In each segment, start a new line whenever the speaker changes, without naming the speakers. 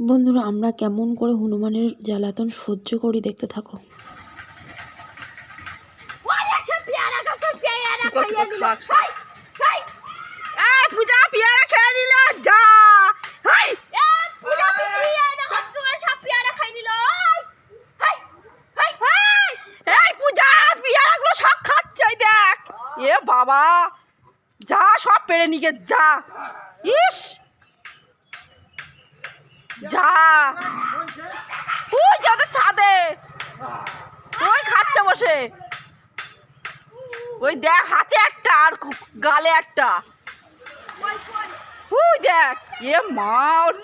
বন্ধুরা, আমরা কেমন করে হনুমানের জ্বালাতন সহ্য করি দেখতে থাকো।
এ, বাবা, যা, সব পেড়ে নিকে, যা। ইস! যা। ওই যাদের ছাদে। ওই খাচ্ছে বসে। ওই দেখ, হাতে একটা আর গালে একটা। ওই দেখ, এ মা, ওর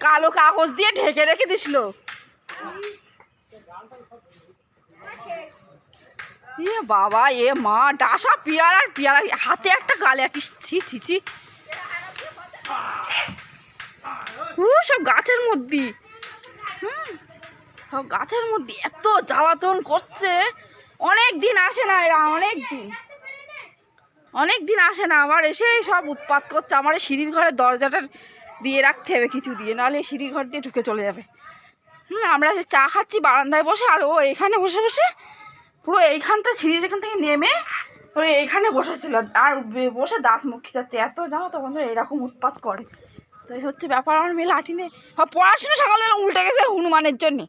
কালো কাগজ দিয়ে ঢেকে রেখে দিছিল। এ বাবা, এ মা, ডাসা, পেয়ারা পেয়ারা, হাতে একটা গালে একটা ছি ছি ছি। সব গাছের মধ্যে। হুম, সব গাছের মধ্যে এত জ্বালাতন করছে। অনেক দিন আসে না এরা, অনেক দিন। অনেক দিন আসে না, আবার এসে সব উৎপাত করছে। আমার সিঁড়ির ঘরের দরজাটা দিয়ে রাখতে হবে কিছু দিয়ে নাহলে সিঁড়ির ঘর দিয়ে ঢুকে চলে যাবে। হুম, আমরা যে চা খাচ্ছি বারান্দায় বসে, আর ও এখানে বসে বসে পুরো এইখানটা সিঁড়ি যেখান থেকে নেমে পুরো এইখানে বসেছিল। আর বসে দাঁত মুখ খিচাচ্ছে। এত জানো তো এরকম উৎপাত করে। তো এই হচ্ছে ব্যাপার আমার মেয়ে লাঠি নেই পড়াশোনা সকালে উল্টে গেছে হনুমানের জন্যে।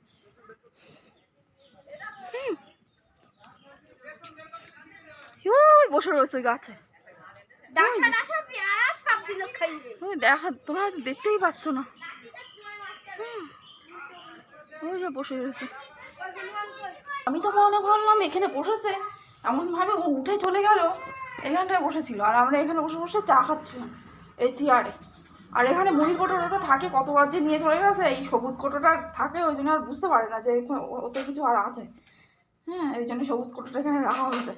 ওই বসে রয়েছে ওই গাছে। দেখা তোমরা হয়তো দেখতেই পাচ্ছ না। ওই যে বসে রয়েছে। আমি তো মনে ভাবলাম এখানে বসেছে এমনভাবে ও উঠে চলে গেল এখানটায় বসেছিল আর আমরা এখানে বসে বসে চা খাচ্ছিলাম এই চেয়ারে। আর এখানে মুড়ির কোটোটা থাকে কতবার যে নিয়ে চলে গেছে, এই সবুজ কোটোটা থাকে, ওই জন্য আর বুঝতে পারে না যে ওতে কিছু আর আছে। হ্যাঁ এই জন্য সবুজ কোটোটা এখানে রাখা হয়েছে।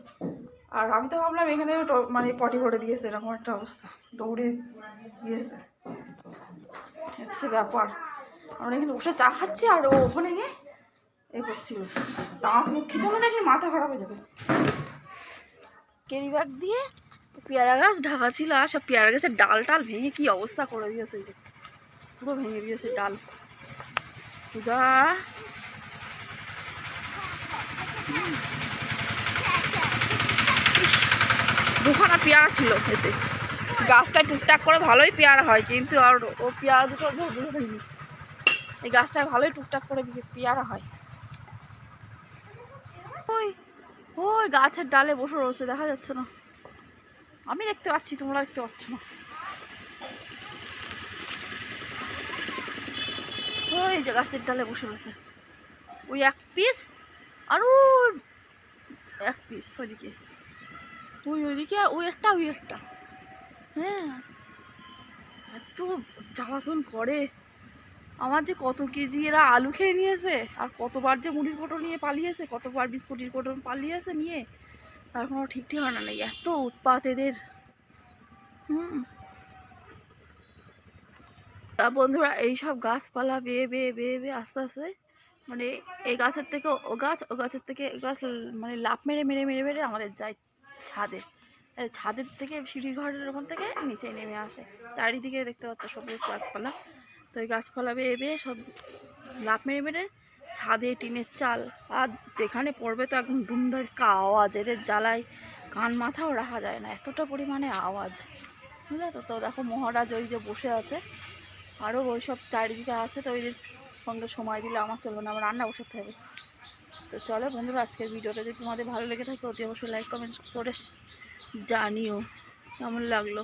আর আমি তো ভাবলাম এখানে মানে পটি করে দিয়েছে, এরকম একটা অবস্থা, দৌড়ে দিয়েছে। হচ্ছে ব্যাপার। আমরা এখানে বসে চা খাচ্ছি আর ও ওখানে গিয়ে এ করছিল। দাঁত মুখ খিচানো দেখলে মাথা খারাপ হয়ে যাবে? কেরি ব্যাগ দিয়ে পেয়ারা গাছ ঢাকা ছিল আর সব পেয়ারা গাছের ডাল টাল ভেঙে কি অবস্থা করে দিয়েছে পুরো ভেঙে দিয়েছে ডাল। ইস, দুখানা পেয়ারা ছিল এতে। গাছটা টুকটাক করে ভালোই পেয়ারা হয় কিন্তু আর ও পেয়ারা দুটো ভেঙে এই গাছটায় ভালোই টুকটাক করে পেয়ারা হয়। ওই ওই গাছের ডালে বসে রয়েছে দেখা যাচ্ছে না। আমি দেখতে পাচ্ছি তোমরা দেখতে পাচ্ছ না। ওই যে গাছের ডালে বসে রয়েছে। ওই এক পিস আর এক পিস ওইদিকে। ওই ওইদিকে আর ওই একটা ওই একটা। হ্যাঁ। এত জ্বালাতন করে। আমার যে কত কেজি এরা আলু খেয়ে নিয়েছে, আর কতবার যে মুড়ির কোটো নিয়ে পালিয়েছে, কতবার বিস্কুটির কোটো পালিয়েছে নিয়ে তার কোনো ঠিক ঠিকানা নেই, এত উৎপাত এদের। হুম। তা বন্ধুরা এইসব গাছপালা বেয়ে বেয়ে বেয়ে বেয়ে আস্তে আস্তে মানে এই গাছের থেকে ও গাছ, ও গাছের থেকে গাছ মানে লাফ মেরে মেরে মেরে মেরে আমাদের যায় ছাদে। ছাদের থেকে সিঁড়ির ঘরের ওখান থেকে নিচে নেমে আসে। চারিদিকে দেখতে পাচ্ছ সবুজ গাছপালা। তো এই গাছপালা বেয়ে বেয়ে সব লাফ মেরে মেরে ছাদে টিনের চাল, আর যেখানে পড়বে তো একদম দুমদারকা আওয়াজ, এদের জ্বালায় কান মাথাও রাখা যায় না, এতটা পরিমাণে আওয়াজ। বুঝলে তো? তো দেখো মহারাজ ওই যে বসে আছে আরও ওই সব চারিদিকে আছে, তো ওই সঙ্গে সময় দিলে আমার চলবে না, আমার রান্না বসাতে হবে। তো চলো বন্ধুরা, আজকের ভিডিওটা যদি তোমাদের ভালো লেগে থাকে, অতি অবশ্যই লাইক কমেন্ট করে জানিও, কেমন লাগল?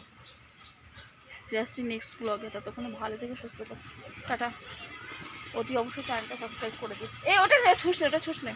আসছি নেক্সট ব্লগে ততক্ষণে ভালো থেকে, সুস্থ থাকো। টাটা। অতি অবশ্যই চ্যানেলটা সাবস্ক্রাইব করে দিন এই ওটা ছুস না ওটা ছুস না।